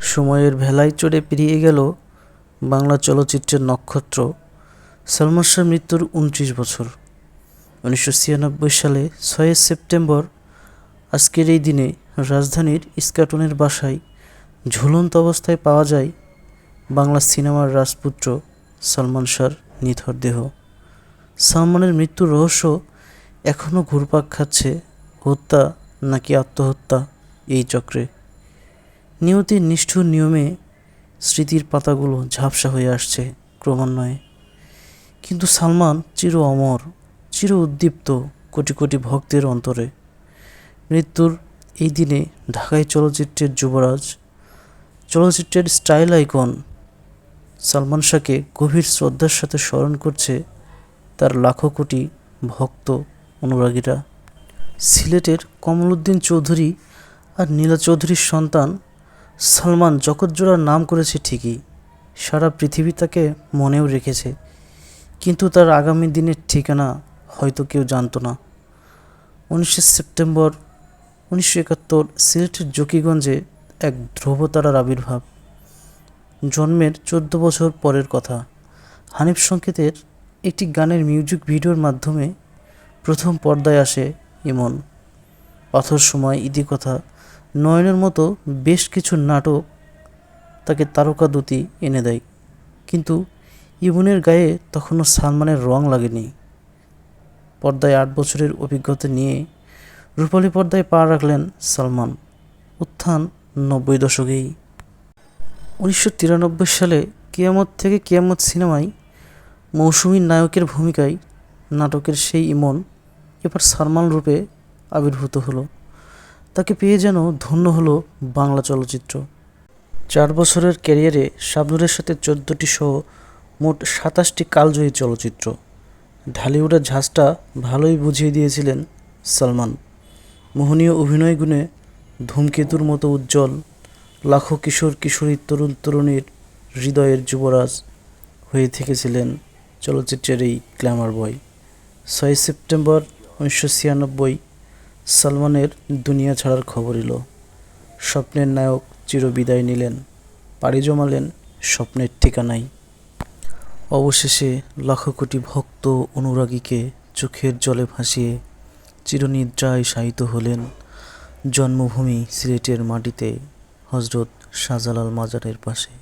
সময়ের ভেলায় চড়ে পেরিয়ে গেল বাংলা চলচ্চিত্রের নক্ষত্র। সালমান শাহর মৃত্যুর উনত্রিশ বছর। উনিশশো ছিয়ানব্বই সালে ছয় সেপ্টেম্বর, আজকের এই দিনে রাজধানীর ইস্কাটনের বাসায় ঝুলন্ত অবস্থায় পাওয়া যায় বাংলা সিনেমার রাজপুত্র সলমান শাহর নিথর দেহ। সালমানের মৃত্যুর রহস্য এখনও ঘুরপাক খাচ্ছে হত্যা নাকি আত্মহত্যা এই চক্রে। নিয়তির নিষ্ঠুর নিয়মে স্মৃতির পাতাগুলো ঝাপসা হয়ে আসছে ক্রমান্বয়ে। কিন্তু সালমান চির অমর, চির উদ্দীপ্ত কোটি কোটি ভক্তের অন্তরে। মৃত্যুর এই দিনে ঢাকায় চলচ্চিত্রের যুবরাজ, চলচ্চিত্রের স্টাইল আইকন সালমান শাহকে গভীর শ্রদ্ধার সাথে স্মরণ করছে তার লাখো কোটি ভক্ত অনুরাগীরা। সিলেটের কমলউদ্দিন চৌধুরী আর নীলা চৌধুরীর সন্তান সালমান জগৎজোড়ার নাম করেছে ঠিকই। সারা পৃথিবী তাকে মনেও রেখেছে। কিন্তু তার আগামী দিনের ঠিকানা হয়তো কেউ জানতো না। উনিশে সেপ্টেম্বর উনিশশো একাত্তর সিলেটের জকিগঞ্জে এক ধ্রুবতারার আবির্ভাব। জন্মের চোদ্দ বছর পরের কথা। হানিফ সংকেতের একটি গানের মিউজিক ভিডিওর মাধ্যমে প্রথম পর্দায় আসে ইমন। পাথর সময় ইতিকথা নয়নের মতো বেশ কিছু নাটক তাকে তারকা দুতি এনে দেয়। কিন্তু ইমনের গায়ে তখনও সালমানের রং লাগেনি। পর্দায় আট বছরের অভিজ্ঞতা নিয়ে রূপালী পর্দায় পা রাখলেন সালমান। উত্থান নব্বই দশকেই। উনিশশো তিরানব্বই সালে কিয়ামত থেকে কিয়ামত সিনেমায় মৌসুমীর নায়কের ভূমিকায় নাটকের সেই ইমন এবার সালমান রূপে আবির্ভূত হলো। তাকে পেয়ে যেন ধন্য হলো বাংলা চলচ্চিত্র। চার বছরের ক্যারিয়ারে শাবনুরের সাথে চোদ্দোটি সহ মোট সাতাশটি কালজয়ী চলচ্চিত্র। ঢালিউডের ঝাঁজটা ভালোই বুঝিয়ে দিয়েছিলেন সালমান। মোহনীয় অভিনয় গুণে ধূমকেতুর মতো উজ্জ্বল, লাখো কিশোর কিশোরী তরুণ তরুণীর হৃদয়ের যুবরাজ হয়ে থেকেছিলেন চলচ্চিত্রের এই গ্ল্যামার বয়। ছয় সেপ্টেম্বর উনিশশো ছিয়ানব্বই সালমানের দুনিয়া ছাড়ার খবর এলো। স্বপ্নের নায়ক চিরবিদায় নিলেন, পাড়ি জমালেন স্বপ্নের ঠিকানায় অবশেষে লাখো কোটি ভক্ত অনুরাগীকে চোখের জলে ভাসিয়ে চিরনিদ্রায় শায়িত হলেন জন্মভূমি সিলেটের মাটিতে হজরত শাহজালাল মাজারের পাশে।